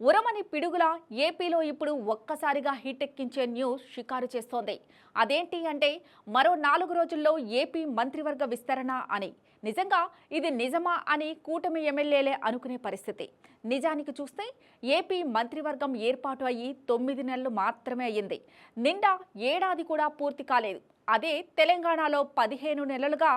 ఉరమని పిడుగుల ఏపీలో ఇప్పుడు ఒక్కసారిగా హీట్ ఎక్కించే న్యూస్ షికారు చేస్తోంది. అదేంటి అంటే మరో నాలుగు రోజుల్లో ఏపీ మంత్రివర్గ విస్తరణ అని. నిజంగా ఇది నిజమా అని కూటమి ఎమ్మెల్యేలే అనుకునే పరిస్థితి. నిజానికి చూస్తే ఏపీ మంత్రివర్గం ఏర్పాటు అయ్యి తొమ్మిది నెలలు మాత్రమే అయ్యింది. నిండా ఏడాది కూడా పూర్తి కాలేదు. అదే తెలంగాణలో పదిహేను నెలలుగా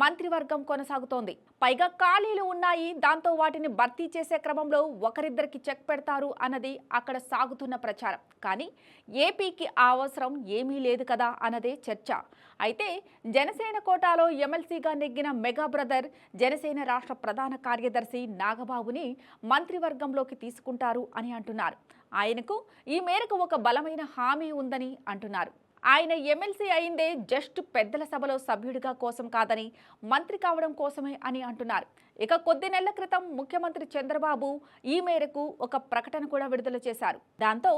మంత్రివర్గం కొనసాగుతోంది. పైగా ఖాళీలు ఉన్నాయి దాంతో వాటిని భర్తీ చేసే క్రమంలో ఒకరిద్దరికి చెక్ పెడతారు అన్నది అక్కడ సాగుతున్న ప్రచారం. కానీ ఏపీకి ఆ అవసరం ఏమీ లేదు కదా అన్నదే చర్చ. అయితే జనసేన కోటాలో ఎమ్మెల్సీగా నెగ్గిన మెగా బ్రదర్ జనసేన రాష్ట్ర ప్రధాన కార్యదర్శి నాగబాబుని మంత్రివర్గంలోకి తీసుకుంటారు అని అంటున్నారు. ఆయనకు ఈ మేరకు ఒక బలమైన హామీ ఉందని అంటున్నారు. ఆయన ఎమ్మెల్సీ అయిందే జస్ట్ పెద్దల సభలో సభ్యుడిగా కోసం కాదని మంత్రి కావడం కోసమే అని అంటున్నారు. ఇక కొద్ది నెలల క్రితం ముఖ్యమంత్రి చంద్రబాబు ఈ మేరకు ఒక ప్రకటన కూడా విడుదల చేశారు. దాంతో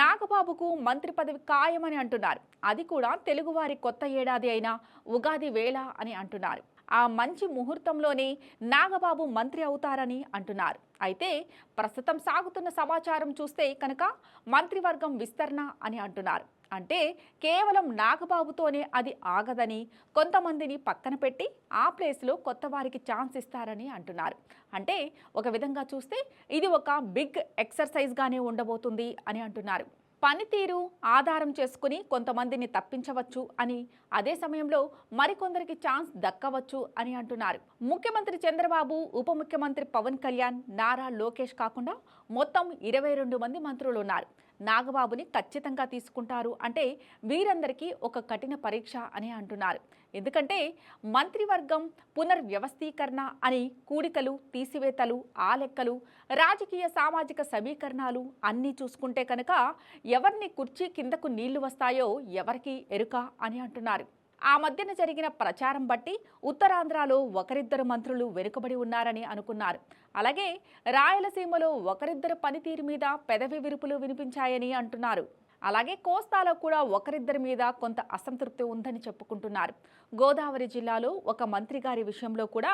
నాగబాబుకు మంత్రి పదవి ఖాయమని అంటున్నారు. అది కూడా తెలుగువారి కొత్త ఏడాది అయిన ఉగాది వేళ అని అంటున్నారు. ఆ మంచి ముహూర్తంలోనే నాగబాబు మంత్రి అవుతారని అంటున్నారు. అయితే ప్రస్తుతం సాగుతున్న సమాచారం చూస్తే కనుక మంత్రివర్గం విస్తరణ అని అంటున్నారు. అంటే కేవలం నాగబాబుతోనే అది ఆగదని కొంతమందిని పక్కన పెట్టి ఆ ప్లేస్లో కొత్త వారికి ఛాన్స్ ఇస్తారని అంటున్నారు. అంటే ఒక విధంగా చూస్తే ఇది ఒక బిగ్ ఎక్సర్సైజ్గానే ఉండబోతుంది అని అంటున్నారు. పనితీరు ఆధారం చేసుకుని కొంతమందిని తప్పించవచ్చు అని అదే సమయంలో మరికొందరికి ఛాన్స్ దక్కవచ్చు అని అంటున్నారు. ముఖ్యమంత్రి చంద్రబాబు ఉప ముఖ్యమంత్రి పవన్ కళ్యాణ్ నారా లోకేష్ కాకుండా మొత్తం ఇరవై రెండు మంది మంత్రులు ఉన్నారు నాగబాబుని ఖచ్చితంగా తీసుకుంటారు. అంటే వీరందరికీ ఒక కఠిన పరీక్ష అని అంటున్నారు. ఎందుకంటే మంత్రివర్గం పునర్వ్యవస్థీకరణ అని కూడికలు తీసివేతలు ఆ లెక్కలు రాజకీయ సామాజిక సమీకరణాలు అన్నీ చూసుకుంటే కనుక ఎవరిని కుర్చీ కిందకు నీళ్ళు వస్తాయో ఎవరికి ఎరుక అని అంటున్నారు. ఆ మధ్యన జరిగిన ప్రచారం బట్టి ఉత్తరాంధ్రలో ఒకరిద్దరు మంత్రులు వెనుకబడి ఉన్నారని అనుకున్నారు. అలాగే రాయలసీమలో ఒకరిద్దరు పనితీరు మీద పెదవి విరుపులు వినిపించాయని అంటున్నారు. అలాగే కోస్తాలో కూడా ఒకరిద్దరి మీద కొంత అసంతృప్తి ఉందని చెప్పుకుంటున్నారు. గోదావరి జిల్లాలో ఒక మంత్రి గారి విషయంలో కూడా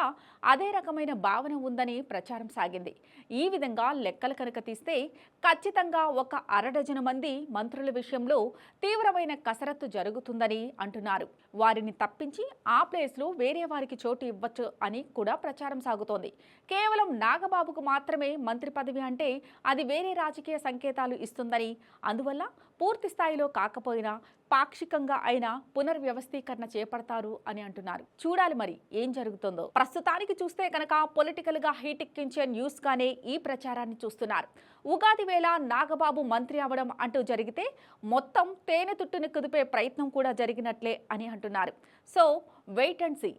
అదే రకమైన భావన ఉందని ప్రచారం సాగింది. ఈ విధంగా లెక్కలు కనుక తీస్తే ఖచ్చితంగా ఒక అరడజను మంది మంత్రుల విషయంలో తీవ్రమైన కసరత్తు జరుగుతుందని అంటున్నారు. వారిని తప్పించి ఆ ప్లేస్లో వేరే వారికి చోటు ఇవ్వచ్చు అని కూడా ప్రచారం సాగుతోంది. కేవలం నాగబాబుకు మాత్రమే మంత్రి పదవి అంటే అది వేరే రాజకీయ సంకేతాలు ఇస్తుందని అందువల్ల పూర్తి స్థాయిలో కాకపోయినా పాక్షికంగా అయినా పునర్వ్యవస్థీకరణ చేపడతారు అని అంటున్నారు. చూడాలి మరి ఏం జరుగుతుందో. ప్రస్తుతానికి చూస్తే కనుక పొలిటికల్గా హీటెక్కించే న్యూస్ గానే ఈ ప్రచారాన్ని చూస్తున్నారు. ఉగాది వేళ నాగబాబు మంత్రి అవడం అంటూ జరిగితే మొత్తం తేనె తుట్టుని కుదిపే ప్రయత్నం కూడా జరిగినట్లే అని అంటున్నారు. So wait and see